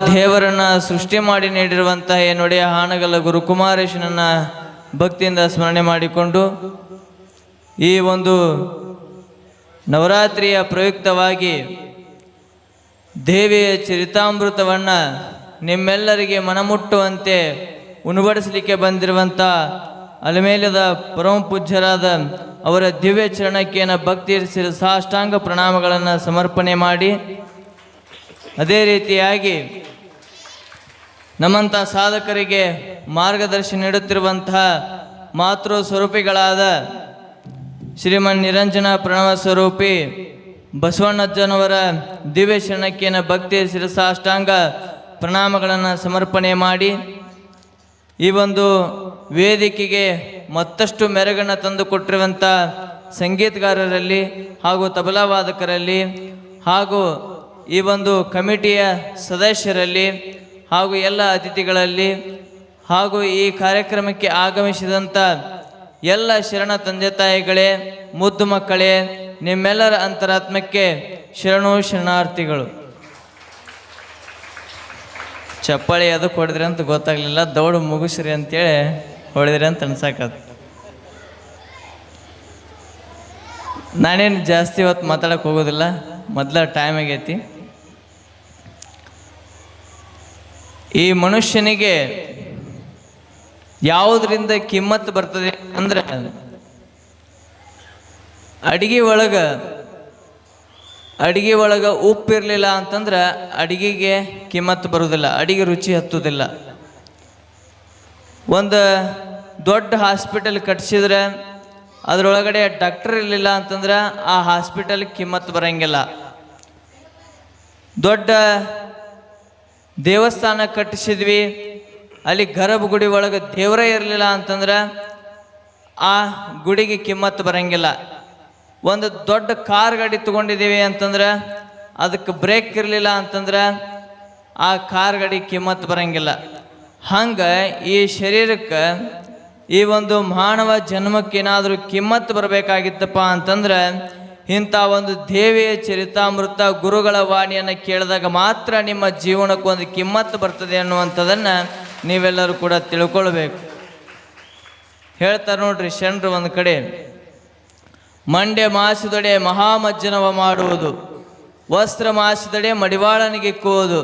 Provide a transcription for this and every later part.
ದೇವರನ್ನ ಸೃಷ್ಟಿ ಮಾಡಿ ನೀಡಿರುವಂತಹ ನುಡಿಯ ಹಾನಗಲ ಗುರುಕುಮಾರೇಶನನ್ನ ಭಕ್ತಿಯಿಂದ ಸ್ಮರಣೆ ಮಾಡಿಕೊಂಡು ಈ ಒಂದು ನವರಾತ್ರಿಯ ಪ್ರಯುಕ್ತವಾಗಿ ದೇವಿಯ ಚರಿತಾಮೃತವನ್ನು ನಿಮ್ಮೆಲ್ಲರಿಗೆ ಮನಮುಟ್ಟುವಂತೆ ಉಣಬಡಿಸಲಿಕ್ಕೆ ಬಂದಿರುವಂಥ ಅಲಮೇಲದ ಪರಮ ಪೂಜ್ಯರಾದ ಅವರ ದಿವ್ಯ ಚರಣಕ್ಕೇನ ಭಕ್ತಿ ಸಾಷ್ಟಾಂಗ ಪ್ರಣಾಮಗಳನ್ನು ಸಮರ್ಪಣೆ ಮಾಡಿ ಅದೇ ರೀತಿಯಾಗಿ ನಮ್ಮಂಥ ಸಾಧಕರಿಗೆ ಮಾರ್ಗದರ್ಶನ ನೀಡುತ್ತಿರುವಂತಹ ಮಾತೃ ಸ್ವರೂಪಿಗಳಾದ ಶ್ರೀಮನ್ ನಿರಂಜನ ಪ್ರಣವ ಸ್ವರೂಪಿ ಬಸವಣ್ಣಜ್ಜನವರ ದಿವ್ಯ ಶರಣಕ್ಕಿನ ಭಕ್ತಿ ಶಿರಸಾಷ್ಟಾಂಗ ಪ್ರಣಾಮಗಳನ್ನು ಸಮರ್ಪಣೆ ಮಾಡಿ ಈ ಒಂದು ವೇದಿಕೆಗೆ ಮತ್ತಷ್ಟು ಮೆರಗನ್ನು ತಂದು ಕೊಟ್ಟಿರುವಂಥ ಸಂಗೀತಗಾರರಲ್ಲಿ ಹಾಗೂ ತಬಲಾ ವಾದಕರಲ್ಲಿ ಹಾಗೂ ಈ ಒಂದು ಕಮಿಟಿಯ ಸದಸ್ಯರಲ್ಲಿ ಹಾಗೂ ಎಲ್ಲ ಅತಿಥಿಗಳಲ್ಲಿ ಹಾಗೂ ಈ ಕಾರ್ಯಕ್ರಮಕ್ಕೆ ಆಗಮಿಸಿದಂಥ ಎಲ್ಲ ಶರಣ ತಂದೆ ತಾಯಿಗಳೇ, ಮುದ್ದು ಮಕ್ಕಳೇ, ನಿಮ್ಮೆಲ್ಲರ ಅಂತರಾತ್ಮಕ್ಕೆ ಶರಣು ಶರಣಾರ್ಥಿಗಳು. ಚಪ್ಪಾಳಿ ಅದಕ್ಕೆ ಹೊಡೆದ್ರಿ ಅಂತ ಗೊತ್ತಾಗಲಿಲ್ಲ, ದೌಡು ಮುಗಿಸ್ರಿ ಅಂತೇಳಿ ಹೊಡೆದ್ರಿ ಅಂತ ಅನ್ಸಾಕತ್. ನಾನೇನು ಜಾಸ್ತಿ ಇವತ್ತು ಮಾತಾಡಕ್ಕೆ ಹೋಗೋದಿಲ್ಲ, ಮೊದಲ ಟೈಮ್ ಆಗೈತಿ. ಈ ಮನುಷ್ಯನಿಗೆ ಯಾವುದರಿಂದ ಕಿಮ್ಮತ್ತು ಬರ್ತದೆ ಅಂದ್ರೆ ಅಡಿಗೆ ಒಳಗ ಅಡಿಗೆ ಒಳಗ ಉಪ್ಪು ಇರಲಿಲ್ಲ ಅಂತಂದ್ರೆ ಅಡಿಗೆಗೆ ಕಿಮ್ಮತ್ತು ಬರುವುದಿಲ್ಲ, ಅಡಿಗೆ ರುಚಿ ಹತ್ತುವುದಿಲ್ಲ. ಒಂದು ದೊಡ್ಡ ಹಾಸ್ಪಿಟಲ್ ಕಟ್ಸಿದ್ರೆ ಅದರೊಳಗಡೆ ಡಾಕ್ಟರ್ ಇರಲಿಲ್ಲ ಅಂತಂದ್ರೆ ಆ ಹಾಸ್ಪಿಟಲ್ ಕಿಮ್ಮತ್ತು ಬರಂಗಿಲ್ಲ. ದೊಡ್ಡ ದೇವಸ್ಥಾನ ಕಟ್ಟಿಸಿದ್ವಿ, ಅಲ್ಲಿ ಗರ್ಭಗುಡಿ ಒಳಗೆ ದೇವರೇ ಇರಲಿಲ್ಲ ಅಂತಂದ್ರೆ ಆ ಗುಡಿಗೆ ಕಿಮ್ಮತ್ತು ಬರಂಗಿಲ್ಲ. ಒಂದು ದೊಡ್ಡ ಕಾರ್ ಗಾಡಿ ತೊಗೊಂಡಿದ್ದೀವಿ ಅಂತಂದ್ರೆ ಅದಕ್ಕೆ ಬ್ರೇಕ್ ಇರಲಿಲ್ಲ ಅಂತಂದ್ರೆ ಆ ಕಾರ್ ಗಾಡಿ ಕಿಮ್ಮತ್ತು ಬರಂಗಿಲ್ಲ. ಹಂಗೆ ಈ ಶರೀರಕ್ಕೆ ಈ ಒಂದು ಮಾನವ ಜನ್ಮಕ್ಕೇನಾದರೂ ಕಿಮ್ಮತ್ತು ಬರಬೇಕಾಗಿತ್ತಪ್ಪ ಅಂತಂದ್ರೆ ಇಂಥ ಒಂದು ದೇವಿಯ ಚರಿತಾಮೃತ ಗುರುಗಳ ವಾಣಿಯನ್ನು ಕೇಳಿದಾಗ ಮಾತ್ರ ನಿಮ್ಮ ಜೀವನಕ್ಕೂ ಒಂದು ಕಿಮ್ಮತ್ತು ಬರ್ತದೆ ಅನ್ನುವಂಥದ್ದನ್ನು ನೀವೆಲ್ಲರೂ ಕೂಡ ತಿಳ್ಕೊಳ್ಬೇಕು. ಹೇಳ್ತಾರೆ ನೋಡ್ರಿ ಶರಣರು ಒಂದು ಕಡೆ, ಮಂಡ್ಯ ಮಾಸಿದೊಡೆ ಮಹಾಮಜ್ಜನವ ಮಾಡುವುದು, ವಸ್ತ್ರ ಮಾಸದೊಡೆ ಮಡಿವಾಳನಿಗೆ ಕೂದು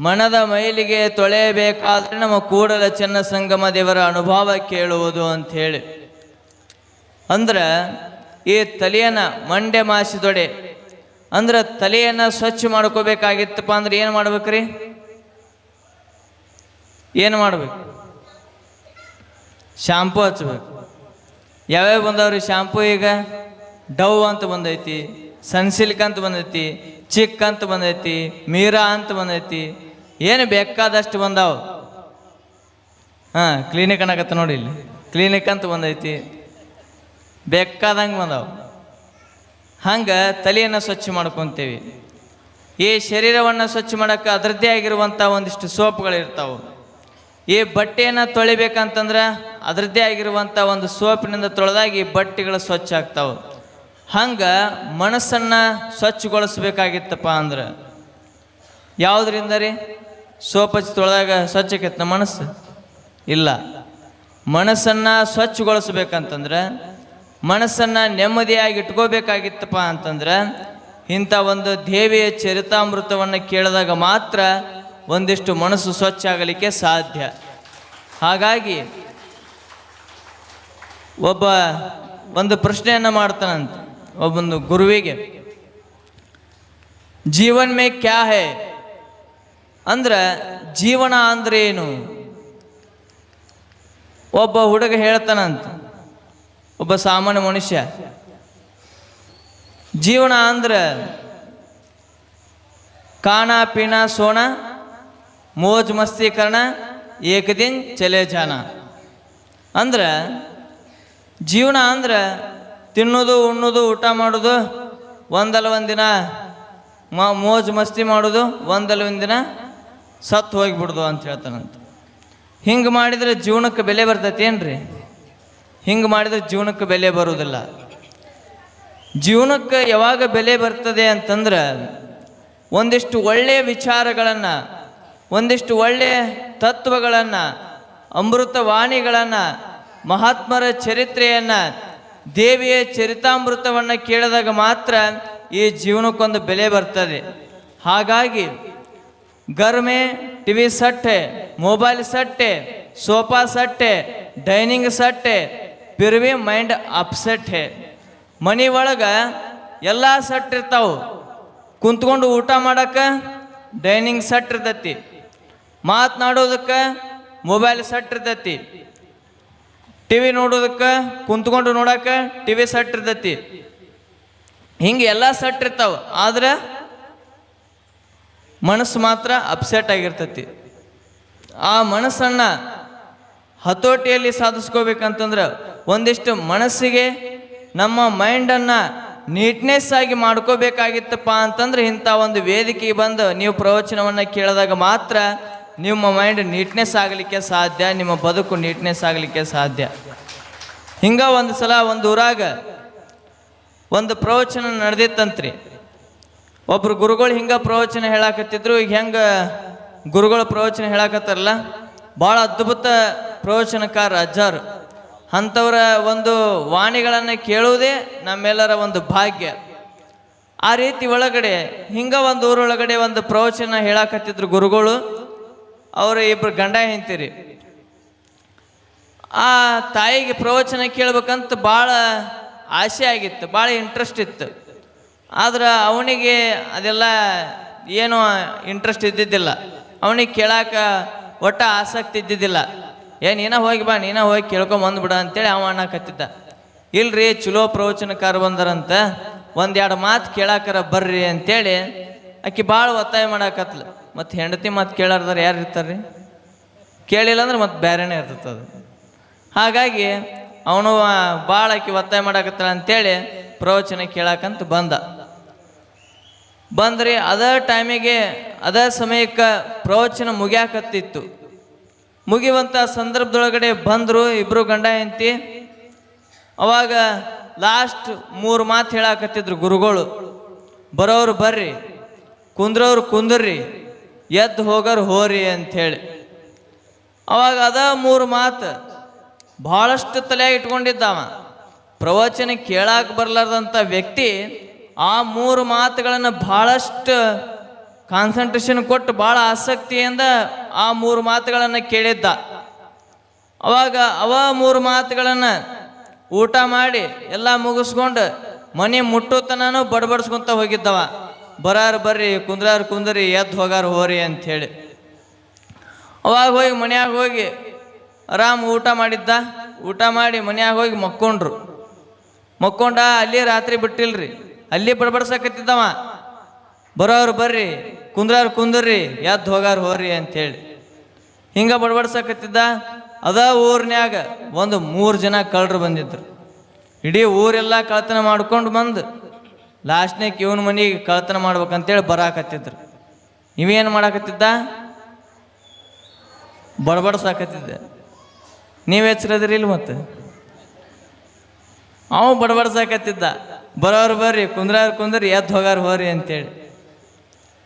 ಮನದ ಮೈಲಿಗೆ ತೊಳೆಯಬೇಕಾದರೆ ನಮ್ಮ ಕೂಡಲ ಚೆನ್ನ ಸಂಗಮ ದೇವರ ಅನುಭವ ಕೇಳುವುದು ಅಂತ ಹೇಳಿ. ಅಂದ್ರೆ ಈ ತಲೆಯನ್ನ ಮಂಡೆ ಮಾಸಿದೊಡೆ. ಅಂದ್ರೆ ತಲೆಯನ್ನ ಸ್ವಚ್ಛ ಮಾಡ್ಕೋಬೇಕಾಗಿತ್ತಪ್ಪ ಅಂದ್ರೆ ಏನು ಮಾಡ್ಬೇಕ್ರಿ? ಏನು ಮಾಡ್ಬೇಕು? ಶಾಂಪು ಹಚ್ಬೇಕು. ಯಾವ್ಯಾವ ಬಂದವ್ರಿ ಶಾಂಪು ಈಗ? ಡವ್ ಅಂತ ಬಂದೈತಿ, ಸನ್ಸಿಲ್ಕ್ ಅಂತ ಬಂದೈತಿ, ಚಿಕ್ ಅಂತ ಬಂದೈತಿ, ಮೀರಾ ಅಂತ ಬಂದೈತಿ. ಏನು ಬೇಕಾದಷ್ಟು ಬಂದಾವ? ಹಾಂ ಕ್ಲಿನಿಕ್ ಅನ್ನಕತ್ತ ನೋಡಿ ಇಲ್ಲಿ. ಕ್ಲಿನಿಕ್ ಅಂತ ಬಂದೈತಿ. ಬೇಕಾದಂಗೆ ಬಂದವು. ಹಂಗೆ ತಲೆಯನ್ನು ಸ್ವಚ್ಛ ಮಾಡ್ಕೊತೀವಿ. ಈ ಶರೀರವನ್ನು ಸ್ವಚ್ಛ ಮಾಡೋಕ್ಕೆ ಅದರದ್ದೇ ಆಗಿರುವಂಥ ಒಂದಿಷ್ಟು ಸೋಪ್ಗಳಿರ್ತಾವೆ ಈ ಬಟ್ಟೆಯನ್ನು ತೊಳಿಬೇಕಂತಂದ್ರೆ ಅದರದ್ದೇ ಆಗಿರುವಂಥ ಒಂದು ಸೋಪಿನಿಂದ ತೊಳೆದಾಗ ಬಟ್ಟೆಗಳು ಸ್ವಚ್ಛ ಆಗ್ತಾವೆ. ಹಂಗೆ ಮನಸ್ಸನ್ನು ಸ್ವಚ್ಛಗೊಳಿಸ್ಬೇಕಾಗಿತ್ತಪ್ಪ ಅಂದ್ರೆ. ಯಾವುದರಿಂದ ರೀ? ಸೋಪ್ ಹಚ್ಚಿ ತೊಳೆದಾಗ ಸ್ವಚ್ಛ ಆಕೈತೆ ಮನಸ್ಸು? ಇಲ್ಲ. ಮನಸ್ಸನ್ನು ಸ್ವಚ್ಛಗೊಳಿಸ್ಬೇಕಂತಂದ್ರೆ ಮನಸ್ಸನ್ನು ನೆಮ್ಮದಿಯಾಗಿ ಇಟ್ಕೋಬೇಕಾಗಿತ್ತಪ್ಪ ಅಂತಂದ್ರೆ ಇಂಥ ಒಂದು ದೇವಿಯ ಚರಿತಾಮೃತವನ್ನು ಕೇಳಿದಾಗ ಮಾತ್ರ ಒಂದಿಷ್ಟು ಮನಸ್ಸು ಸ್ವಚ್ಛ ಆಗಲಿಕ್ಕೆ ಸಾಧ್ಯ. ಹಾಗಾಗಿ ಒಬ್ಬ ಒಂದು ಪ್ರಶ್ನೆಯನ್ನು ಮಾಡ್ತಾನಂತ ಒಬ್ಬೊಂದು ಗುರುವಿಗೆ. ಜೀವನ್ ಮೇ ಕ್ಯಾ ಹೇ? ಅಂದ್ರೆ ಜೀವನ ಅಂದ್ರೆ ಏನು? ಒಬ್ಬ ಹುಡುಗ ಹೇಳ್ತಾನಂತ ಒಬ್ಬ ಸಾಮಾನ್ಯ ಮನುಷ್ಯ. ಜೀವನ ಅಂದ್ರೆ ಕಾಣ, ಪೀಣ, ಸೋಣ, ಮೋಜ್ ಮಸ್ತಿ ಕರ್ಣ ಏಕ ದಿನ ಚಲೆ, ಜಾನ. ಅಂದ್ರೆ ಜೀವನ ಅಂದ್ರೆ ತಿನ್ನೋದು, ಉಣ್ಣೋದು, ಊಟ ಮಾಡೋದು, ಒಂದಲ್ಲ ಒಂದಿನ ಮೋಜ್, ಮಸ್ತಿ ಮಾಡೋದು, ಒಂದಲ್ಲ ಒಂದಿನ ಸತ್ತು ಹೋಗಿಬಿಡ್ದು ಅಂತ ಹೇಳ್ತಾನಂತ. ಹಿಂಗೆ ಮಾಡಿದರೆ ಜೀವನಕ್ಕೆ ಬೆಲೆ ಬರ್ತೈತಿ ಏನ್ರಿ ಹಿಂಗೆ ಮಾಡಿದ್ರೆ ಜೀವನಕ್ಕೆ ಬೆಲೆ ಬರುವುದಿಲ್ಲ. ಜೀವನಕ್ಕೆ ಯಾವಾಗ ಬೆಲೆ ಬರ್ತದೆ ಅಂತಂದ್ರೆ ಒಂದಿಷ್ಟು ಒಳ್ಳೆಯ ವಿಚಾರಗಳನ್ನು, ಒಂದಿಷ್ಟು ಒಳ್ಳೆಯ ತತ್ವಗಳನ್ನು, ಅಮೃತವಾಣಿಗಳನ್ನು, ಮಹಾತ್ಮರ ಚರಿತ್ರೆಯನ್ನು, ದೇವಿಯ ಚರಿತಾಮೃತವನ್ನು ಕೇಳಿದಾಗ ಮಾತ್ರ ಈ ಜೀವನಕ್ಕೊಂದು ಬೆಲೆ ಬರ್ತದೆ. ಹಾಗಾಗಿ ಗರ್ಮೆ, ಟಿವಿ ಸಟ್ಟೆ, ಮೊಬೈಲ್ ಸಟ್ಟೆ, ಸೋಫಾ ಸಟ್ಟೆ, ಡೈನಿಂಗ್ ಸಟ್ಟೆ ಭಿ ಮೈಂಡ್ ಅಪ್ಸೆಟ್ ಹೇ. ಮನೆ ಒಳಗೆ ಎಲ್ಲ ಸೆಟ್ ಇರ್ತಾವೆ. ಕುಂತ್ಕೊಂಡು ಊಟ ಮಾಡಕ್ಕೆ ಡೈನಿಂಗ್ ಸೆಟ್ ಇರ್ತೈತಿ. ಮಾತನಾಡೋದಕ್ಕೆ ಮೊಬೈಲ್ ಸೆಟ್ ಇರ್ತೈತಿ. ಟಿ ವಿ ನೋಡೋದಕ್ಕೆ ಕುಂತ್ಕೊಂಡು ನೋಡಕ್ಕೆ ಟಿ ವಿ ಸೆಟ್ ಇರ್ತೈತಿ. ಹಿಂಗೆ ಎಲ್ಲ ಸೆಟ್ ಇರ್ತಾವ. ಆದ್ರೆ ಮನಸ್ಸು ಮಾತ್ರ ಅಪ್ಸೆಟ್ ಆಗಿರ್ತೈತಿ. ಆ ಮನಸ್ಸನ್ನು ಹತೋಟಿಯಲ್ಲಿ ಸಾಧಿಸ್ಕೋಬೇಕಂತಂದ್ರೆ ಒಂದಿಷ್ಟು ಮನಸ್ಸಿಗೆ ನಮ್ಮ ಮೈಂಡನ್ನು ನೀಟ್ನೆಸ್ ಆಗಿ ಮಾಡ್ಕೋಬೇಕಾಗಿತ್ತಪ್ಪ ಅಂತಂದ್ರೆ ಇಂಥ ಒಂದು ವೇದಿಕೆಗೆ ಬಂದು ನೀವು ಪ್ರವಚನವನ್ನು ಕೇಳಿದಾಗ ಮಾತ್ರ ನಿಮ್ಮ ಮೈಂಡ್ ನೀಟ್ನೆಸ್ ಆಗಲಿಕ್ಕೆ ಸಾಧ್ಯ, ನಿಮ್ಮ ಬದುಕು ನೀಟ್ನೆಸ್ ಆಗಲಿಕ್ಕೆ ಸಾಧ್ಯ. ಹಿಂಗ ಒಂದು ಸಲ ಒಂದು ಊರಾಗ ಒಂದು ಪ್ರವಚನ ನಡೆದಿತ್ತಂತ್ರಿ. ಒಬ್ರು ಗುರುಗಳು ಹಿಂಗ ಪ್ರವಚನ ಹೇಳಾಕತ್ತಿದ್ರು, ಈಗ ಹೆಂಗ ಗುರುಗಳು ಪ್ರವಚನ ಹೇಳಾಕತ್ತಾರಲ್ಲ, ಭಾಳ ಅದ್ಭುತ ಪ್ರವಚನಕಾರ ಅಜ್ಜಾರು. ಅಂಥವರ ಒಂದು ವಾಣಿಗಳನ್ನು ಕೇಳುವುದೇ ನಮ್ಮೆಲ್ಲರ ಒಂದು ಭಾಗ್ಯ. ಆ ರೀತಿ ಒಳಗಡೆ, ಹಿಂಗ ಒಂದು ಊರೊಳಗಡೆ ಒಂದು ಪ್ರವಚನ ಹೇಳಾಕತ್ತಿದ್ರು ಗುರುಗಳು, ಅವರು ಇಬ್ಬರು ಗಂಡ ಹೆಂಡ್ತಿರಿ. ಆ ತಾಯಿಗೆ ಪ್ರವಚನ ಕೇಳ್ಬೇಕಂತ ಭಾಳ ಆಸೆ ಆಗಿತ್ತು, ಭಾಳ ಇಂಟ್ರೆಸ್ಟ್ ಇತ್ತು. ಆದ್ರೆ ಅವನಿಗೆ ಅದೆಲ್ಲ ಏನು ಇಂಟ್ರೆಸ್ಟ್ ಇದ್ದಿದ್ದಿಲ್ಲ. ಅವನಿಗೆ ಕೇಳಾಕ ಒಟ್ಟ ಆಸಕ್ತಿ ಇದ್ದಿದ್ದಿಲ್ಲ. ಏ, ನೀನ ಹೋಗಿ ಬಾ, ನೀನ ಹೋಗಿ ಕೇಳ್ಕೊಂಬಂದ್ಬಿಡ ಅಂತೇಳಿ ಅವ ಅನ್ನಕತ್ತಿದ್ದ ಇಲ್ರಿ, ಚಲೋ ಪ್ರವಚನಕಾರ ಬಂದರಂತ ಒಂದೆರಡು ಮಾತು ಕೇಳಾಕರ ಬರ್ರಿ ಅಂತೇಳಿ ಆಕಿ ಭಾಳ ಒತ್ತಾಯ ಮಾಡಾಕತ್ಲ. ಮತ್ತು ಹೆಂಡತಿ ಮಾತು ಕೇಳಾರ್ದಾರ ಯಾರು ಇರ್ತಾರ್ರಿ? ಕೇಳಿಲ್ಲ ಅಂದ್ರೆ ಮತ್ತೆ ಬೇರೆನೇ ಇರ್ತದೆ ಅದು. ಹಾಗಾಗಿ ಅವನು ಭಾಳ ಆಕಿ ಒತ್ತಾಯ ಮಾಡಾಕತ್ತಾಳ ಅಂತೇಳಿ ಪ್ರವಚನ ಕೇಳಾಕಂತ ಬಂದ. ಬಂದ್ರಿ ಅದ ಟೈಮಿಗೆ ಅದ ಸಮಯಕ್ಕೆ ಪ್ರವಚನ ಮುಗ್ಯಾಕತ್ತಿತ್ತು. ಮುಗಿಯುವಂಥ ಸಂದರ್ಭದೊಳಗಡೆ ಬಂದರು ಇಬ್ಬರು ಗಂಡ ಹೆಂಡತಿ. ಅವಾಗ ಲಾಸ್ಟ್ ಮೂರು ಮಾತು ಹೇಳಾಕತ್ತಿದ್ರು ಗುರುಗಳು. ಬರೋರು ಬರ್ರಿ ಕುಂದ್ರವ್ರು ಕುಂದ್ರಿ, ಎದ್ದು ಹೋಗೋರು ಹೋರಿ ಅಂಥೇಳಿ ಅವಾಗ ಅದ ಮೂರು ಮಾತು ಭಾಳಷ್ಟು ತಲೆಯಾಗಿ ಇಟ್ಕೊಂಡಿದ್ದಾವ. ಪ್ರವಚನ ಕೇಳಾಕ ಬರ್ಲಾರ್ದಂಥ ವ್ಯಕ್ತಿ ಆ ಮೂರು ಮಾತುಗಳನ್ನು ಭಾಳಷ್ಟು ಕಾನ್ಸಂಟ್ರೇಷನ್ ಕೊಟ್ಟು ಭಾಳ ಆಸಕ್ತಿಯಿಂದ ಆ ಮೂರು ಮಾತುಗಳನ್ನು ಕೇಳಿದ್ದ. ಅವಾಗ ಅವ ಮೂರು ಮಾತುಗಳನ್ನು ಊಟ ಮಾಡಿ ಎಲ್ಲ ಮುಗಿಸ್ಕೊಂಡು ಮನೆ ಮುಟ್ಟೋತನೂ ಬಡಬಡಿಸ್ಕೊಂತ ಹೋಗಿದ್ದವ. ಬರಾರು ಬರ್ರಿ, ಕುಂದ್ರಾರು ಕುಂದ್ರಿ, ಎದ್ದು ಹೋಗಾರ ಹೋರಿ ಅಂಥೇಳಿ ಅವಾಗ ಹೋಗಿ ಮನ್ಯಾಗ ಹೋಗಿ ಆರಾಮ್ ಊಟ ಮಾಡಿದ್ದ. ಊಟ ಮಾಡಿ ಮನ್ಯಾಗ ಹೋಗಿ ಮಕ್ಕೊಂಡ್ರು. ಮಕ್ಕೊಂಡ ಅಲ್ಲಿ ರಾತ್ರಿ ಬಿಟ್ಟಿಲ್ರಿ. ಅಲ್ಲಿ ಬಡಬಡ್ಸಕತ್ತಿದ್ದವ. ಬರೋರು ಬರ್ರಿ, ಕುಂದ್ರಾರು ಕುಂದ್ರಿ, ಎದ್ದು ಹೋಗಾರ ಹೋರಿ ಅಂಥೇಳಿ. ಹಿಂಗ ಬಡಬಡ್ಸಕತ್ತಿದ್ದ, ಅದ ಊರ್ನ್ಯಾಗ ಒಂದು ಮೂರು ಜನ ಕಳ್ಳರು ಬಂದಿದ್ರು. ಇಡೀ ಊರೆಲ್ಲ ಕಳ್ತನ ಮಾಡ್ಕೊಂಡು ಬಂದು ಲಾಸ್ಟ್ನೇಕ್ ಇವನ ಮನೆಗೆ ಕಳ್ತನ ಮಾಡ್ಬೇಕಂತೇಳಿ ಬರಾಕತ್ತಿದ್ರು. ಇವೇನು ಮಾಡಾಕತ್ತಿದ್ದ? ಬಡಬಡ್ಸಾಕತ್ತಿದ್ದ. ನೀವು ಎಚ್ಚರದ್ರಿ ಇಲ್ಲಿ ಮತ್ತೆ? ಅವ ಬಡಬಡ್ಸಾಕತ್ತಿದ್ದ. ಬರೋರು ಬರ್ರಿ, ಕುಂದ್ರಾರು ಕುಂದ್ರಿ, ಎದ್ದು ಹೋಗಾರ ಹೋರಿ ಅಂತೇಳಿ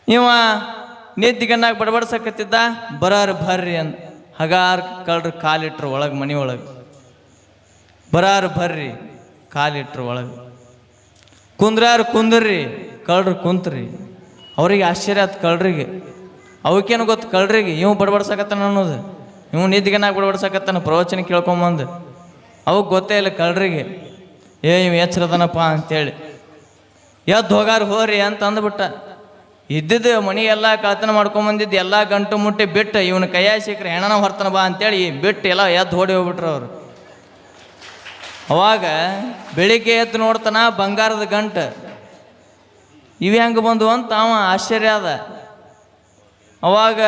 ಇವ ನಿದ್ದಿಗನ್ನಾಗ ಬಡಬಡ್ಸಕತ್ತಿದ್ದ, ಬರೋರು ಬರ್ರಿ ಅಂತ ಹಗಾರ್ ಕಳ್ರು ಕಾಲಿಟ್ರು ಒಳಗೆ, ಮನೆ ಒಳಗೆ. ಬರಾರು ಬರ್ರಿ, ಕಾಲಿಟ್ರು ಒಳಗೆ. ಕುಂದ್ರಾರು ಕುಂದ್ರಿ, ಕಳ್ರು ಕುಂತ್ರಿ. ಅವ್ರಿಗೆ ಆಶ್ಚರ್ಯ ಆಯ್ತು ಕಳ್ರಿಗೆ. ಅವಕ್ಕೇನು ಗೊತ್ತು ಕಳ್ರಿಗೆ, ಇವ್ ಬಡಬಡ್ಸಕತ್ತಾನ ಅನ್ನೋದು. ಇವ್ ನಿದ್ದಿಗನಾಗ ಬಡಬಡ್ಸಕತ್ತಾನ ಪ್ರವಚನ ಕೇಳ್ಕೊಂಬಂದು. ಅವಕ್ಕೆ ಗೊತ್ತೇ ಇಲ್ಲ ಕಳ್ರಿಗೆ. ಏ, ಇವ್ ಎಚ್ಚರದನಪ್ಪ ಅಂತೇಳಿ. ಎದ್ದು ಹೋಗಾರು ಹೋರಿ ಅಂತ ಅಂದ್ಬಿಟ್ಟ ಇದ್ದಿದ್ದು ಮನಿ ಎಲ್ಲ ಕಳ್ತನ ಮಾಡ್ಕೊಂಬಂದಿದ್ದು ಎಲ್ಲ ಗಂಟು ಮುಟ್ಟಿ ಬಿಟ್ಟು ಇವನ ಕೈಯಾಗ ಸಿಕ್ಕರೆ, ಹೆಣನ ಹೊರ್ತನ ಬಾ ಅಂತೇಳಿ ಬಿಟ್ಟು ಎಲ್ಲ ಎದ್ದು ಓಡಿ ಹೋಗ್ಬಿಟ್ರು ಅವರು. ಅವಾಗ ಬೆಳಿಗ್ಗೆ ಎದ್ದು ನೋಡ್ತಾನ ಬಂಗಾರದ ಗಂಟು. ಇವು ಹೆಂಗೆ ಬಂದು ಅಂತ ಅವ ಆಶ್ಚರ್ಯ ಅದ ಅವಾಗ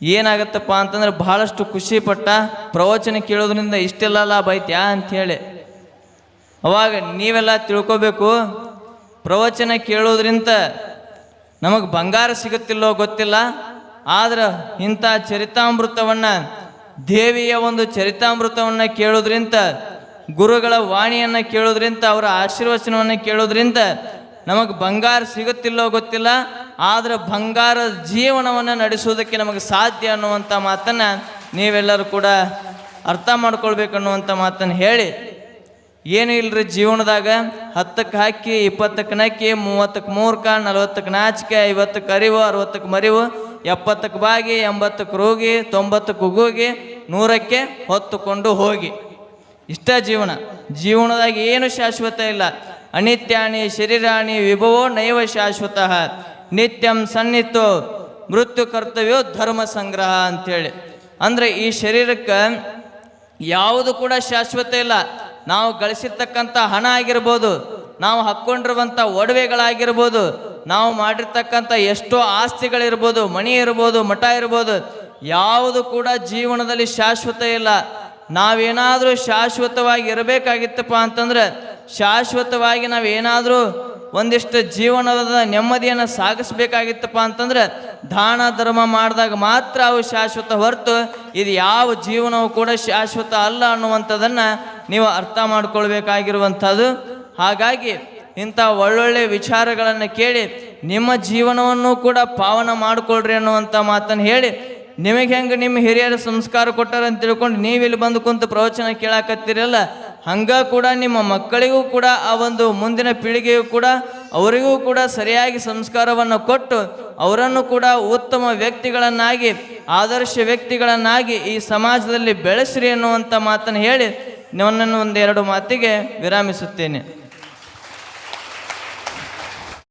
ಏನಾಗತ್ತಪ್ಪ ಅಂತಂದ್ರೆ ಬಹಳಷ್ಟು ಖುಷಿ ಪಟ್ಟ, ಪ್ರವಚನ ಕೇಳೋದ್ರಿಂದ ಇಷ್ಟೆಲ್ಲ ಲಾಭ ಐತ್ಯಾ ಅಂಥೇಳಿ ಅವಾಗ ನೀವೆಲ್ಲ ತಿಳ್ಕೊಬೇಕು, ಪ್ರವಚನ ಕೇಳೋದ್ರಿಂದ ನಮಗೆ ಬಂಗಾರ ಸಿಗುತ್ತಿಲ್ಲೋ ಗೊತ್ತಿಲ್ಲ, ಆದ್ರೆ ಇಂಥ ಚರಿತಾಮೃತವನ್ನು, ದೇವಿಯ ಒಂದು ಚರಿತಾಮೃತವನ್ನು ಕೇಳೋದ್ರಿಂದ, ಗುರುಗಳ ವಾಣಿಯನ್ನು ಕೇಳೋದ್ರಿಂದ, ಅವರ ಆಶೀರ್ವಚನವನ್ನು ಕೇಳೋದ್ರಿಂದ ನಮಗೆ ಬಂಗಾರ ಸಿಗುತ್ತಿಲ್ಲೋ ಗೊತ್ತಿಲ್ಲ, ಆದ್ರೆ ಬಂಗಾರ ಜೀವನವನ್ನು ನಡೆಸುವುದಕ್ಕೆ ನಮಗೆ ಸಾಧ್ಯ ಅನ್ನುವಂಥ ಮಾತನ್ನು ನೀವೆಲ್ಲರೂ ಕೂಡ ಅರ್ಥ ಮಾಡ್ಕೊಳ್ಬೇಕನ್ನುವಂಥ ಮಾತನ್ನು ಹೇಳಿ ಏನು ಇಲ್ರಿ ಜೀವನದಾಗ? ಹತ್ತಕ್ಕೆ ಹಾಕಿ, ಇಪ್ಪತ್ತಕ್ಕೆ ನಕ್ಕಿ, ಮೂವತ್ತಕ್ಕೆ ಮೂರ್ಕ ನಲ್ವತ್ತಕ್ಕೆ ನಾಚಿಕೆ, ಐವತ್ತಕ್ಕೆ ಅರಿವು, ಅರವತ್ತಕ್ಕೆ ಮರಿವು, ಎಪ್ಪತ್ತಕ್ಕೆ ಬಾಗಿ, ಎಂಬತ್ತಕ್ಕೆ ರೋಗಿ, ತೊಂಬತ್ತಕ್ಕೆ ಉಗೋಗಿ, ನೂರಕ್ಕೆ ಹೊತ್ತುಕೊಂಡು ಹೋಗಿ. ಇಷ್ಟ ಜೀವನ. ಜೀವನದಾಗ ಏನು ಶಾಶ್ವತ ಇಲ್ಲ. ಅನಿತ್ಯಾಣಿ ಶರೀರಾಣಿ, ವಿಭವೋ ನೈವ ಶಾಶ್ವತ. ನಿತ್ಯಂ ಸನ್ನಿತೋ ಮೃತ್ಯು ಕರ್ತವ್ಯೋ ಧರ್ಮ ಸಂಗ್ರಹ ಅಂತೇಳಿ. ಅಂದ್ರೆ ಈ ಶರೀರಕ್ಕೆ ಯಾವುದು ಕೂಡ ಶಾಶ್ವತ ಇಲ್ಲ. ನಾವು ಗಳಿಸಿರ್ತಕ್ಕಂಥ ಹಣ ಆಗಿರ್ಬೋದು, ನಾವು ಹಾಕ್ಕೊಂಡಿರುವಂಥ ಒಡವೆಗಳಾಗಿರ್ಬೋದು, ನಾವು ಮಾಡಿರ್ತಕ್ಕಂಥ ಎಷ್ಟೋ ಆಸ್ತಿಗಳಿರ್ಬೋದು, ಮಣಿ ಇರ್ಬೋದು, ಮಠ ಇರ್ಬೋದು, ಯಾವುದು ಕೂಡ ಜೀವನದಲ್ಲಿ ಶಾಶ್ವತ ಇಲ್ಲ. ನಾವೇನಾದರೂ ಶಾಶ್ವತವಾಗಿ ಇರಬೇಕಾಗಿತ್ತಪ್ಪ ಅಂತಂದ್ರೆ, ಶಾಶ್ವತವಾಗಿ ನಾವೇನಾದರೂ ಒಂದಿಷ್ಟು ಜೀವನದ ನೆಮ್ಮದಿಯನ್ನು ಸಾಗಿಸ್ಬೇಕಾಗಿತ್ತಪ್ಪ ಅಂತಂದ್ರೆ, ದಾನ, ಧರ್ಮ ಮಾಡಿದಾಗ ಮಾತ್ರ ಅವು ಶಾಶ್ವತ ಹೊರತು, ಇದು ಯಾವ ಜೀವನವು ಕೂಡ ಶಾಶ್ವತ ಅಲ್ಲ ಅನ್ನುವಂಥದ್ದನ್ನು ನೀವು ಅರ್ಥ ಮಾಡ್ಕೊಳ್ಬೇಕಾಗಿರುವಂಥದ್ದು. ಹಾಗಾಗಿ ಇಂಥ ಒಳ್ಳೊಳ್ಳೆ ವಿಚಾರಗಳನ್ನು ಕೇಳಿ ನಿಮ್ಮ ಜೀವನವನ್ನು ಕೂಡ ಪಾವನ ಮಾಡಿಕೊಳ್ರಿ ಅನ್ನುವಂಥ ಮಾತನ್ನು ಹೇಳಿ ನಿಮಗೆ ಹೆಂಗೆ ನಿಮ್ಮ ಹಿರಿಯರ ಸಂಸ್ಕಾರ ಕೊಟ್ಟಾರೆ ಅಂತ ತಿಳ್ಕೊಂಡು ನೀವಿಲ್ಲಿ ಬಂದು ಕುಂತು ಪ್ರವಚನ ಕೇಳಾಕತ್ತೀರಲ್ಲ, ಹಂಗ ಕೂಡ ನಿಮ್ಮ ಮಕ್ಕಳಿಗೂ ಕೂಡ ಆ ಒಂದು ಮುಂದಿನ ಪೀಳಿಗೆಯೂ ಕೂಡ ಅವರಿಗೂ ಕೂಡ ಸರಿಯಾಗಿ ಸಂಸ್ಕಾರವನ್ನು ಕೊಟ್ಟು ಅವರನ್ನು ಕೂಡ ಉತ್ತಮ ವ್ಯಕ್ತಿಗಳನ್ನಾಗಿ, ಆದರ್ಶ ವ್ಯಕ್ತಿಗಳನ್ನಾಗಿ ಈ ಸಮಾಜದಲ್ಲಿ ಬೆಳೆಸ್ರಿ ಅನ್ನುವಂಥ ಮಾತನ್ನು ಹೇಳಿ ನನ್ನನ್ನು ಒಂದೆರಡು ಮಾತಿಗೆ ವಿರಾಮಿಸುತ್ತೇನೆ.